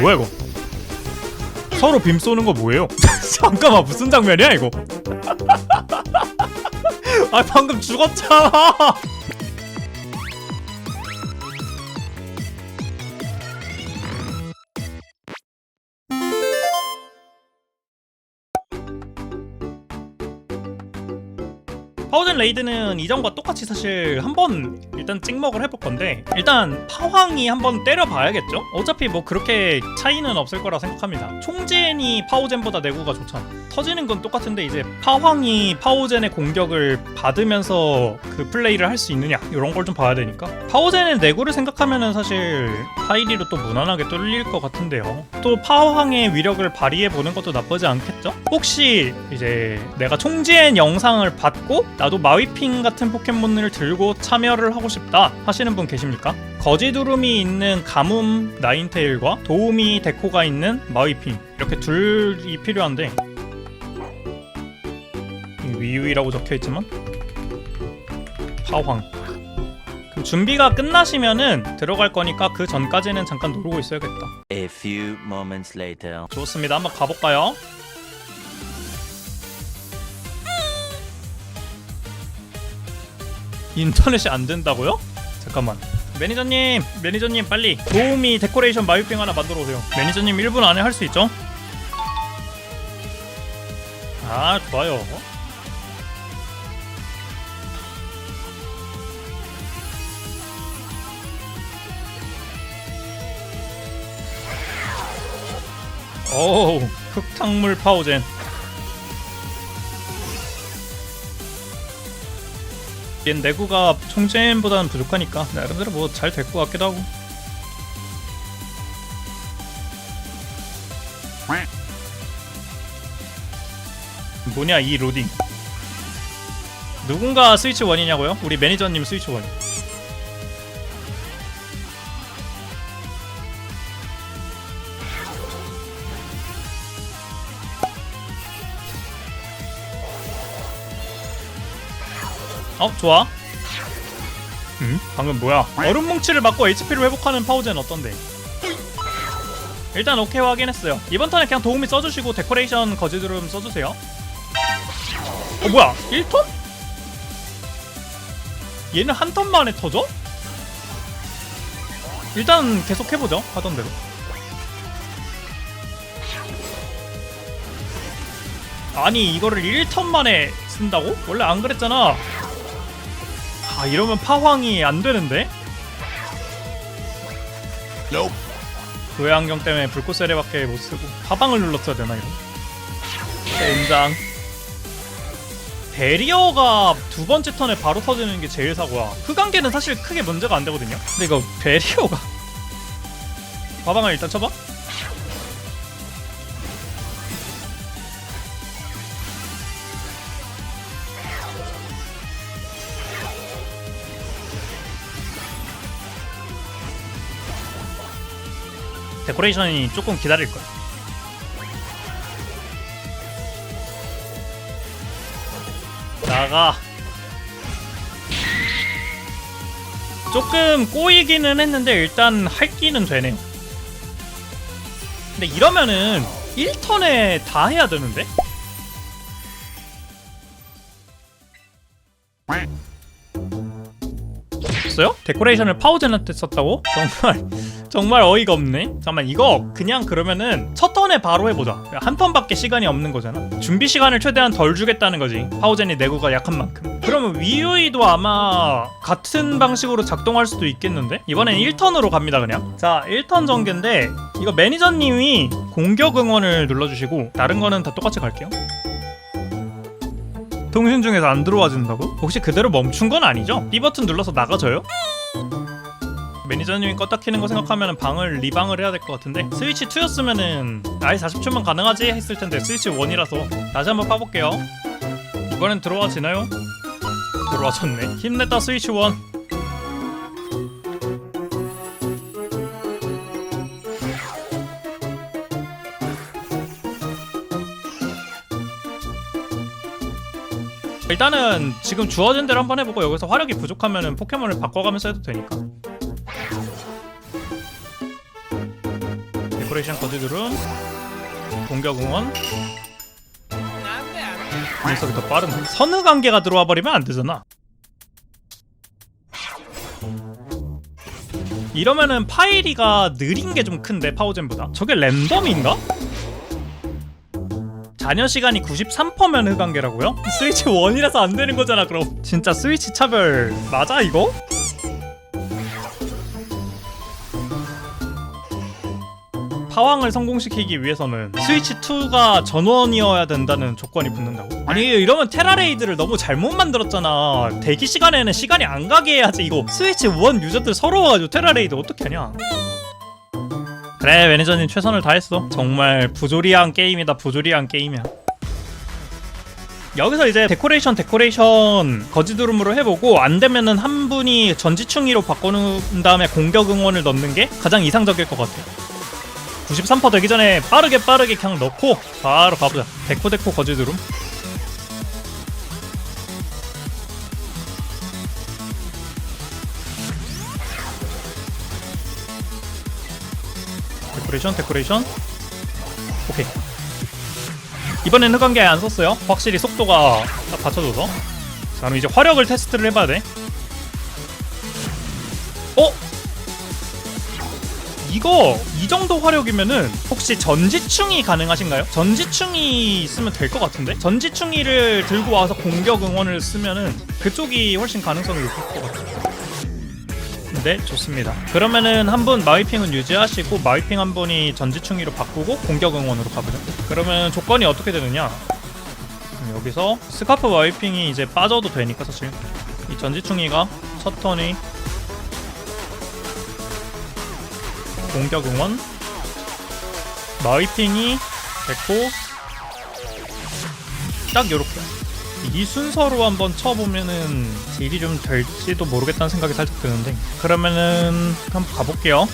뭐야 이거? 서로 빔 쏘는 거 뭐예요? 잠깐만 무슨 장면이야 이거? 아 방금 죽었잖아. 파워젠 레이드는 이전과 똑같이 사실 한번 일단 찍먹을 해볼 건데 일단 파황이 한번 때려봐야겠죠? 어차피 뭐 그렇게 차이는 없을 거라 생각합니다. 총젠이 파워젠보다 내구가 좋잖아. 터지는 건 똑같은데 이제 파황이 파워젠의 공격을 받으면서 그 플레이를 할 수 있느냐 이런 걸 좀 봐야 되니까 파워젠의 내구를 생각하면은 사실 파이리로 또 무난하게 뚫릴 것 같은데요. 또 파황의 위력을 발휘해 보는 것도 나쁘지 않겠죠? 혹시 이제 내가 총지엔 영상을 받고 나도 마위핑 같은 포켓몬을 들고 참여를 하고 싶다 하시는 분 계십니까? 거지두름이 있는 가뭄 나인테일과 도우미 데코가 있는 마위핑 이렇게 둘이 필요한데 위유이라고 적혀있지만 파황 그럼 준비가 끝나시면은 들어갈 거니까 그 전까지는 잠깐 누르고 있어야겠다 A few moments later. 좋습니다 한번 가볼까요? 인터넷이 안 된다고요? 잠깐만 매니저님 매니저님 빨리 도우미 데코레이션 마유빙 하나 만들어 오세요 매니저님 1분 안에 할 수 있죠? 아 좋아요 오우 흑탕물 파워젠 얜 내구가 총젠보다는 부족하니까 나름대로 뭐 잘 될 것 같기도 하고. 뭐냐 이 로딩. 누군가 스위치 원이냐고요? 우리 매니저님 스위치 원 어 좋아 음? 방금 뭐야 얼음 뭉치를 맞고 HP를 회복하는 파우젠 어떤데 일단 오케이 확인했어요 이번 턴에 그냥 도우미 써주시고 데코레이션 거지드름 써주세요 어 뭐야 1턴? 얘는 한 턴 만에 터져? 일단 계속 해보죠 하던 대로 아니 이거를 1턴 만에 쓴다고? 원래 안 그랬잖아 아 이러면 파황이 안 되는데? 도해 안경 때문에 불꽃 세례밖에 못 쓰고 파방을 눌렀어야 되나 이거? 젠장. 베리어가 두 번째 턴에 바로 터지는 게 제일 사고야. 흑안개는 사실 크게 문제가 안 되거든요. 근데 이거 베리어가 파방을 일단 쳐봐 데코레이션이 조금 기다릴 거야. 나가. 조금 꼬이기는 했는데 일단 할기는 되네요. 근데 이러면은 1턴에 다 해야 되는데? 없어요? 데코레이션을 파우젠한테 썼다고? 정말 정말 어이가 없네. 잠깐만 이거 그냥 그러면은 첫 턴에 바로 해보자. 한 턴밖에 시간이 없는 거잖아. 준비 시간을 최대한 덜 주겠다는 거지. 파우젠이 내구가 약한 만큼. 그러면 위유이도 아마 같은 방식으로 작동할 수도 있겠는데? 이번엔 1턴으로 갑니다 그냥. 자 1턴 전개인데 이거 매니저님이 공격 응원을 눌러주시고 다른 거는 다 똑같이 갈게요. 통신 중에서 안 들어와준다고? 혹시 그대로 멈춘 건 아니죠? B 버튼 눌러서 나가져요? 매니저님이 껐다 키는 거 생각하면 방을 리방을 해야 될 것 같은데 스위치 2였으면은 아예 40초만 가능하지? 했을 텐데 스위치 1이라서 다시 한번 파볼게요. 이번엔 들어와지나요? 들어와졌네. 힘냈다 스위치 1 일단은 지금 주어진 대로 한번 해보고 여기서 화력이 부족하면 포켓몬을 바꿔가면서 해도 되니까 데코레이션 거지들은 공격 응원 녀석이 더 빠른 선의 관계가 들어와 버리면 안 되잖아 이러면은 파이리가 느린 게 좀 큰데 파워젠보다 저게 랜덤인가? 잔여 시간이 93%면 흑관계라고요? 스위치 1이라서 안 되는 거잖아 그럼 진짜 스위치 차별 맞아 이거? 파왕을 성공시키기 위해서는 스위치 2가 전원이어야 된다는 조건이 붙는다고? 아니 이러면 테라레이드를 너무 잘못 만들었잖아. 대기 시간에는 시간이 안 가게 해야지. 이거 스위치 1 유저들 서러워가지고 테라레이드 어떻게 하냐? 그래 매니저님 최선을 다했어. 정말 부조리한 게임이다 부조리한 게임이야. 여기서 이제 데코레이션 데코레이션 거지두름으로 해보고 안 되면은 한 분이 전지충이로 바꿔놓은 다음에 공격 응원을 넣는 게 가장 이상적일 것 같아 93% 되기 전에 빠르게 빠르게 그냥 넣고 바로 가보자. 데코 데코 거지두름 데코레이션 데코레이션. 오케이. 이번엔 흑관계 안 썼어요. 확실히 속도가 딱 받쳐줘서. 자 그럼 이제 화력을 테스트를 해봐야 돼. 어? 이거 이 정도 화력이면은 혹시 전지충이 가능하신가요? 전지충이 있으면 될 것 같은데? 전지충이를 들고 와서 공격 응원을 쓰면은 그쪽이 훨씬 가능성이 높을 것 같아요. 네 좋습니다. 그러면은 한 분 마이핑은 유지하시고 마이핑 한 분이 전지충이로 바꾸고 공격 응원으로 가보죠 그러면 조건이 어떻게 되느냐? 음, 여기서 스카프 마이핑이 이제 빠져도 되니까 사실. 이 전지충이가 첫 턴이 공격 응원. 마이핑이 됐고 딱 요렇게. 이 순서로 한번 쳐보면은 딜이 좀 될지도 모르겠다는 생각이 살짝 드는데 그러면은 한번 가볼게요.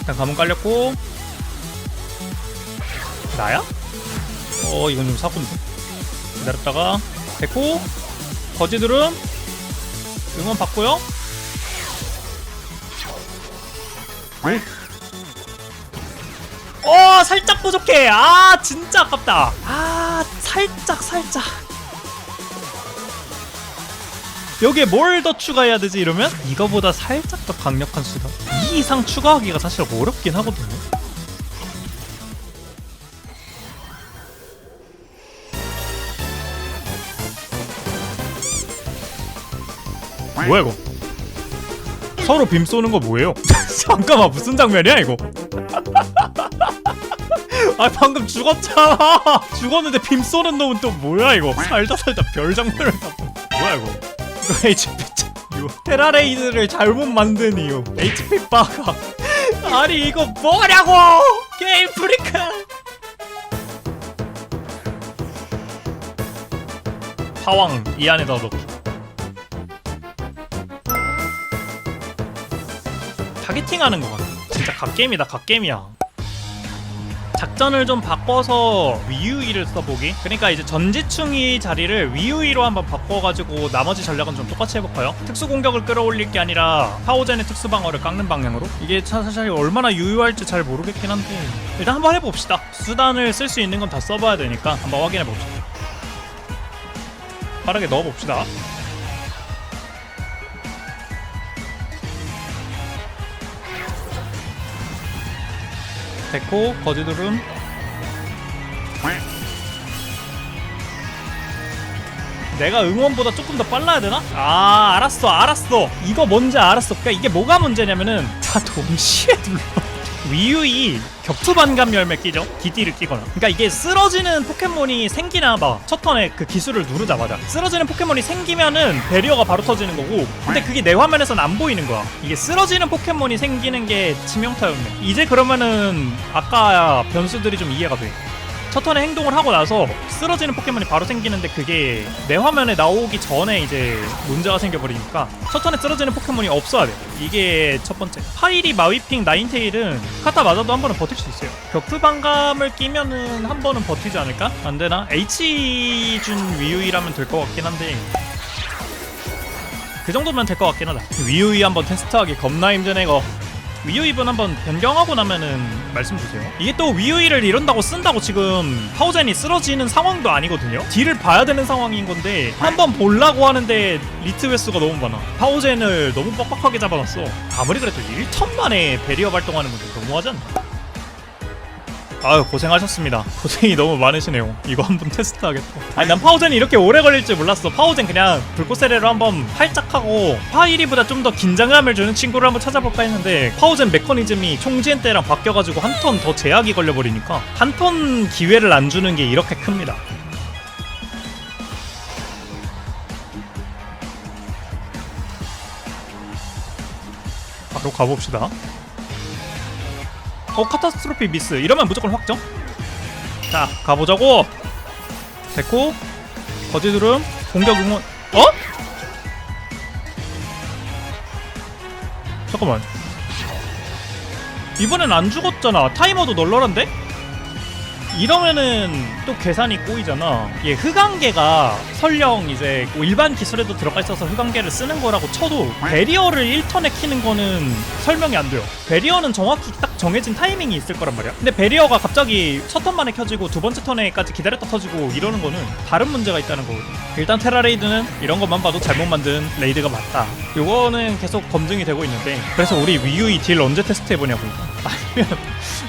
일단 가문 깔렸고. 나야? 어 이건 좀 사고인데 기다렸다가 됐고 거지들은 응원 받고요. 어 살짝 부족해. 아 진짜 아깝다. 아 살짝 살짝. 여기에 뭘 더 추가해야 되지 이러면? 이거보다 살짝 더 강력한 수다. 이 이상 추가하기가 사실 어렵긴 하거든요 뭐야 이거? 서로 빔 쏘는 거 뭐예요? 잠깐만 무슨 장면이야 이거? 아 방금 죽었잖아. 죽었는데 빔 쏘는 놈은 또 뭐야 이거? 살다 살다 별 장면을 다 뭐야. 이거 이거? HP 이거 테라레이드를 잘못 만든 이유. HP 바가. 아니 이거 뭐냐고? 게임 프리크 파왕 이 안에다 넣고 타겟팅하는 것 같아. 진짜 갓게임이다, 갓게임이야. 작전을 좀 바꿔서 위유이를 써보기. 그러니까 이제 전지충이 자리를 위유이로 한번 바꿔가지고 나머지 전략은 좀 똑같이 해볼까요? 특수 공격을 끌어올릴 게 아니라 파오젠의 특수 방어를 깎는 방향으로. 이게 사- 사실 얼마나 유효할지 잘 모르겠긴 한데 일단 한번 해봅시다. 수단을 쓸 수 있는 건 다 써봐야 되니까 한번 확인해 봅시다. 빠르게 넣어봅시다. 됐고 거지들은 내가 응원보다 조금 더 빨라야 되나? 아 알았어 알았어. 이거 뭔지 알았어. 그러니까 이게 뭐가 문제냐면은 다 동시에 눌러 위유이 격투 반감 열매 끼죠? 기디를 끼거나. 그러니까 이게 쓰러지는 포켓몬이 생기나 봐첫 턴에 그 기술을 누르자마자. 쓰러지는 포켓몬이 생기면은 배리어가 바로 터지는 거고 근데 그게 내 화면에서는 안 보이는 거야. 이게 쓰러지는 포켓몬이 생기는 게 치명타였네. 이제 그러면은 아까 변수들이 좀 이해가 돼 첫 턴에 행동을 하고 나서 쓰러지는 포켓몬이 바로 생기는데 그게 내 화면에 나오기 전에 이제 문제가 생겨버리니까 첫 턴에 쓰러지는 포켓몬이 없어야 돼. 이게 첫 번째. 파이리 마위핑 나인테일은 카타 맞아도 한 번은 버틸 수 있어요. 격투 반감을 끼면은 한 번은 버티지 않을까? 안 되나? H준 위유이라면 될 것 같긴 한데 그 정도면 될 것 같긴 하다. 위유이 한번 테스트하기 겁나 힘든 애거 위유입은 한번 변경하고 나면은 말씀 주세요. 이게 또 위유이를 이런다고 쓴다고 지금 파우젠이 쓰러지는 상황도 아니거든요. 딜을 봐야 되는 상황인 건데 한번 보려고 하는데 리트 횟수가 너무 많아. 파우젠을 너무 빡빡하게 잡아놨어. 아무리 그래도 1턴 만에 베리어 발동하는 건데 너무하지 않나? 아유 고생하셨습니다. 고생이 너무 많으시네요. 이거 한번 테스트하겠다. 아니 난 파우젠이 이렇게 오래 걸릴 줄 몰랐어. 파우젠 그냥 불꽃 세례로 한번 활짝 하고 파이리보다 좀 더 긴장감을 주는 친구를 한번 찾아볼까 했는데 파우젠 메커니즘이 총지엔 때랑 바뀌어가지고 한 턴 더 제약이 걸려버리니까 한 턴 기회를 안 주는 게 이렇게 큽니다. 바로 가봅시다. 어 카타스트로피 미스 이러면 무조건 확정 자 가보자고 됐고 거짓으름 공격 응원 어? 잠깐만 이번엔 안 죽었잖아 타이머도 널널한데? 이러면은 또 계산이 꼬이잖아. 얘 흑안개가 설령 이제 뭐 일반 기술에도 들어가 있어서 흑안개를 쓰는 거라고 쳐도 베리어를 1턴에 키는 거는 설명이 안 돼요. 베리어는 정확히 딱 정해진 타이밍이 있을 거란 말이야. 근데 베리어가 갑자기 첫 턴 만에 켜지고 두 번째 턴에까지 기다렸다 터지고 이러는 거는 다른 문제가 있다는 거거든. 일단 테라레이드는 이런 것만 봐도 잘못 만든 레이드가 맞다. 요거는 계속 검증이 되고 있는데 그래서 우리 위유이 딜 언제 테스트 해보냐고. 아니면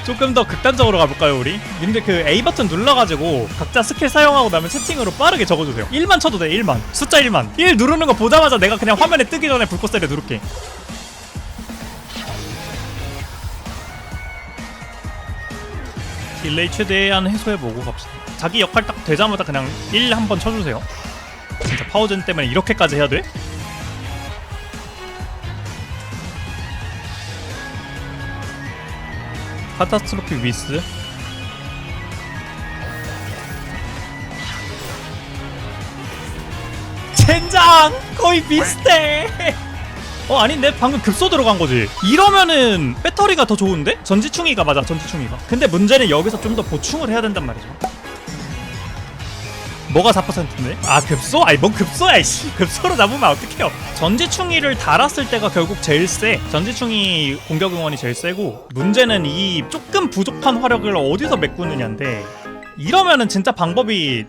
조금 더 극단적으로 가볼까요 우리? 님들 그 A 버튼 눌러가지고 각자 스킬 사용하고 나면 채팅으로 빠르게 적어주세요 1만 쳐도 돼 1만 숫자 1만 1 누르는 거 보자마자 내가 그냥 화면에 뜨기 전에 불꽃 세례 누를게 딜레이 최대한 해소해보고 갑시다. 자기 역할 딱 되자마자 그냥 1 한 번 쳐주세요. 진짜 파워젠 때문에 이렇게까지 해야 돼? 카타스트로피 위스. 젠장! 거의 비슷해 어 아닌데 방금 급소 들어간 거지. 이러면은 배터리가 더 좋은데? 전지충이가 맞아 전지충이가. 근데 문제는 여기서 좀 더 보충을 해야 된단 말이죠. 뭐가 4%인데? 아 급소? 아니 뭔 급소야 이씨. 급소로 잡으면 어떡해요? 전지충이를 달았을 때가 결국 제일 세. 전지충이 공격 응원이 제일 세고 문제는 이 조금 부족한 화력을 어디서 메꾸느냐인데 이러면은 진짜 방법이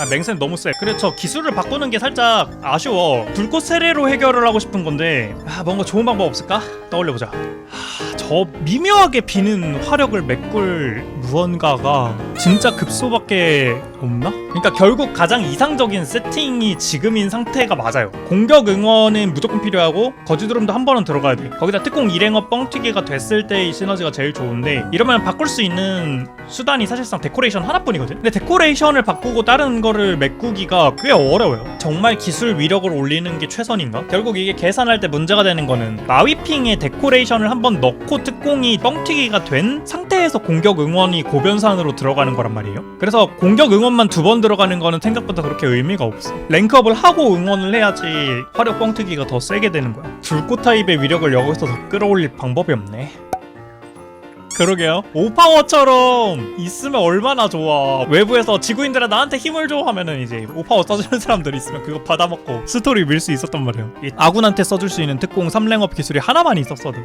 아 맹센 너무 세 그래 저 기술을 바꾸는 게 살짝 아쉬워. 불꽃 세례로 해결을 하고 싶은 건데 아 뭔가 좋은 방법 없을까? 떠올려보자. 하, 저 미묘하게 비는 화력을 메꿀 무언가가 진짜 급소밖에 없나? 그러니까 결국 가장 이상적인 세팅이 지금인 상태가 맞아요. 공격 응원은 무조건 필요하고 거지드럼도 한 번은 들어가야 돼. 거기다 특공 일행어 뻥튀기가 됐을 때의 시너지가 제일 좋은데 이러면 바꿀 수 있는 수단이 사실상 데코레이션 하나뿐이거든? 근데 데코레이션을 바꾸고 다른 거를 메꾸기가 꽤 어려워요. 정말 기술 위력을 올리는 게 최선인가? 결국 이게 계산할 때 문제가 되는 거는 마위핑에 데코레이션을 한번 넣고 특공이 뻥튀기가 된 상태에서 공격 응원이 고변산으로 들어가는 거란 말이에요. 그래서 공격 응원만 두 번 들어가는 거는 생각보다 그렇게 의미가 없어. 랭크업을 하고 응원을 해야지 화력 뻥튀기가 더 세게 되는 거야. 불꽃 타입의 위력을 여기서 더 끌어올릴 방법이 없네 그러게요. 오파워처럼 있으면 얼마나 좋아. 외부에서 지구인들아 나한테 힘을 줘 하면은 이제 오파워 써주는 사람들이 있으면 그거 받아먹고 스토리 밀 수 있었단 말이에요. 이 아군한테 써줄 수 있는 특공 3랭업 기술이 하나만 있었어도.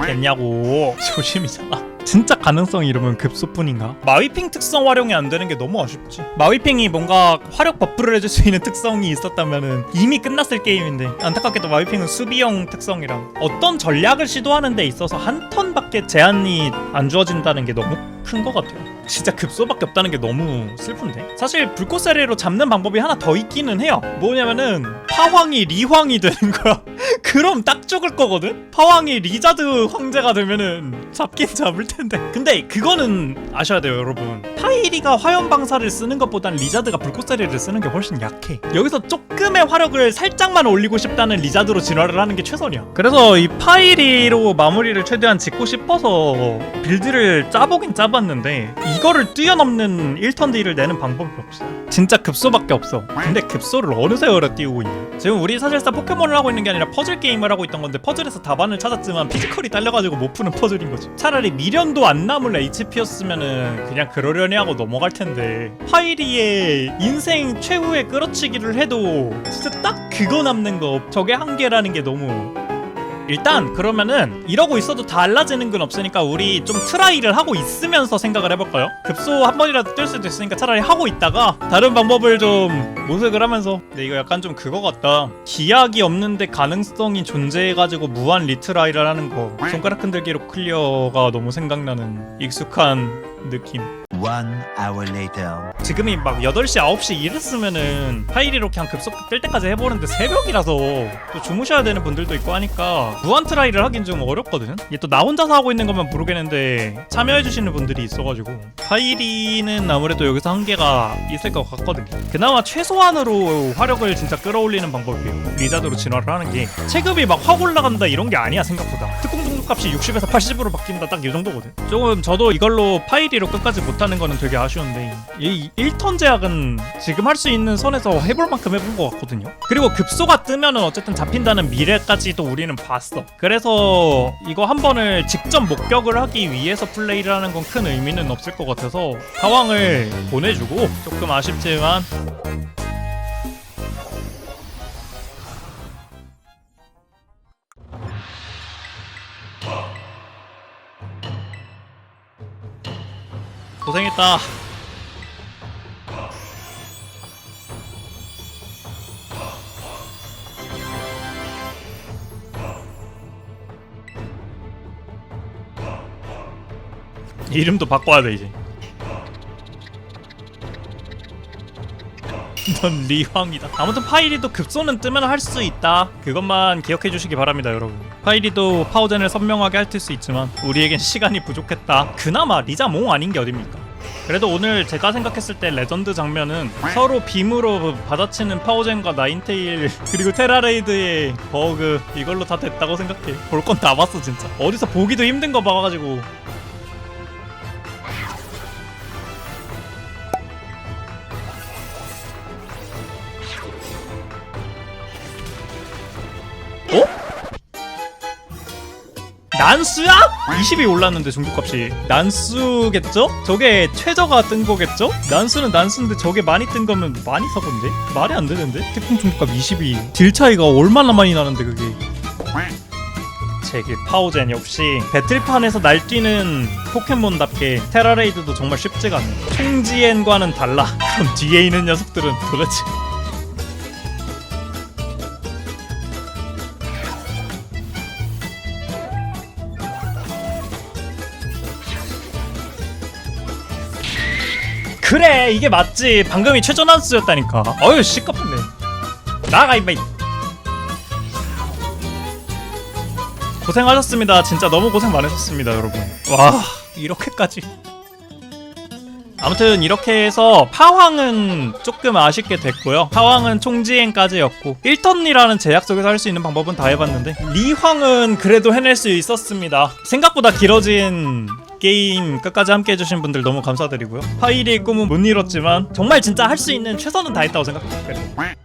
됐냐고. 조심이잖아. 진짜 가능성이 이러면 급소뿐인가? 마위핑 특성 활용이 안 되는 게 너무 아쉽지. 마위핑이 뭔가 화력 버프를 해줄 수 있는 특성이 있었다면은 이미 끝났을 게임인데 안타깝게도 마위핑은 수비형 특성이랑 어떤 전략을 시도하는 데 있어서 한 턴밖에 제한이 안 주어진다는 게 너무 큰 것 같아요. 진짜 급소밖에 없다는 게 너무 슬픈데? 사실 불꽃사리로 잡는 방법이 하나 더 있기는 해요. 뭐냐면은 파황이 리황이 되는 거야 그럼 딱 죽을 거거든? 파황이 리자드 황제가 되면은 잡긴 잡을 텐데. 근데 그거는 아셔야 돼요 여러분. 파이리가 화염방사를 쓰는 것보단 리자드가 불꽃사리를 쓰는 게 훨씬 약해. 여기서 조금의 화력을 살짝만 올리고 싶다는 리자드로 진화를 하는 게 최선이야. 그래서 이 파이리로 마무리를 최대한 짓고 싶어서 빌드를 짜보긴 짜봤는데 이거를 뛰어넘는 1턴 딜을 내는 방법이 없어 진짜 급소밖에 없어. 근데 급소를 어느 세월에 띄우고 있냐 지금 우리 사실상 포켓몬을 하고 있는 게 아니라 퍼즐 게임을 하고 있던 건데 퍼즐에서 답안을 찾았지만 피지컬이 딸려가지고 못 푸는 퍼즐인 거지. 차라리 미련도 안 남을 HP였으면은 그냥 그러려니 하고 넘어갈 텐데. 파이리의 인생 최후의 끌어치기를 해도 진짜 딱 그거 남는 거 저게 한계라는 게 너무 일단 그러면은 이러고 있어도 달라지는 건 없으니까 우리 좀 트라이를 하고 있으면서 생각을 해볼까요? 급소 한 번이라도 뛸 수도 있으니까 차라리 하고 있다가 다른 방법을 좀 모색을 하면서. 근데 이거 약간 좀 그거 같다. 기약이 없는데 가능성이 존재해가지고 무한 리트라이를 하는 거. 손가락 흔들기로 클리어가 너무 생각나는 익숙한 느낌 One hour later. 지금이 막 8시 9시 이랬으면은 파이리로 그냥 급속 뜰 때까지 해보는데 새벽이라서 또 주무셔야 되는 분들도 있고 하니까 무한 트라이를 하긴 좀 어렵거든? 이게 또 나 혼자서 하고 있는 거면 모르겠는데 참여해주시는 분들이 있어가지고 파이리는 아무래도 여기서 한계가 있을 것 같거든요 그나마 최소한으로 화력을 진짜 끌어올리는 방법이에요 리자드로 진화를 하는 게 체급이 막 확 올라간다 이런 게 아니야 생각보다. 특공 등급값이 60에서 80으로 바뀐다 딱 이 정도거든. 조금 저도 이걸로 파이리로 끝까지 못하는 거는 되게 아쉬운데 이 1턴 제약은 지금 할 수 있는 선에서 해볼 만큼 해본 것 같거든요. 그리고 급소가 뜨면은 어쨌든 잡힌다는 미래까지도 우리는 봤어. 그래서 이거 한 번을 직접 목격을 하기 위해서 플레이를 하는 건 큰 의미는 없을 것 같아서 상황을 보내주고 조금 아쉽지만 고생했다 이름도 바꿔야 돼 이제. 넌 리황이다. 아무튼 파이리도 급소는 뜨면 할 수 있다. 그것만 기억해 주시기 바랍니다, 여러분. 파이리도 파워젠을 선명하게 할수 있지만 우리에겐 시간이 부족했다. 그나마 리자 몽 아닌 게 어딥니까? 그래도 오늘 제가 생각했을 때 레전드 장면은 서로 빔으로 받아치는 파워젠과 나인테일 그리고 테라레이드의 버그 이걸로 다 됐다고 생각해. 볼 건 다 봤어 진짜. 어디서 보기도 힘든 거 봐가지고 난수야? 20이 올랐는데 중국값이 난수겠죠? 저게 최저가 뜬 거겠죠? 난수는 난수인데 저게 많이 뜬 거면 많이 사본데? 말이 안 되는데? 태풍 중국값 20이 딜 차이가 얼마나 많이 나는데 그게 제길 파워젠 역시 배틀판에서 날뛰는 포켓몬답게 테라레이드도 정말 쉽지가 않네 총지엔과는 달라 그럼 뒤에 있는 녀석들은 도대체 그래 이게 맞지. 방금이 최전환수였다니까. 어휴 시끄럽네. 나가 임마 고생하셨습니다. 진짜 너무 고생 많으셨습니다 여러분. 와 이렇게까지. 아무튼 이렇게 해서 파황은 조금 아쉽게 됐고요. 파황은 총지행까지였고 1턴이라는 제약 속에서 할 수 있는 방법은 다 해봤는데 리황은 그래도 해낼 수 있었습니다. 생각보다 길어진 게임 끝까지 함께 해주신 분들 너무 감사드리고요. 파이리의 꿈은 못 이뤘지만 정말 진짜 할 수 있는 최선은 다했다고 생각해요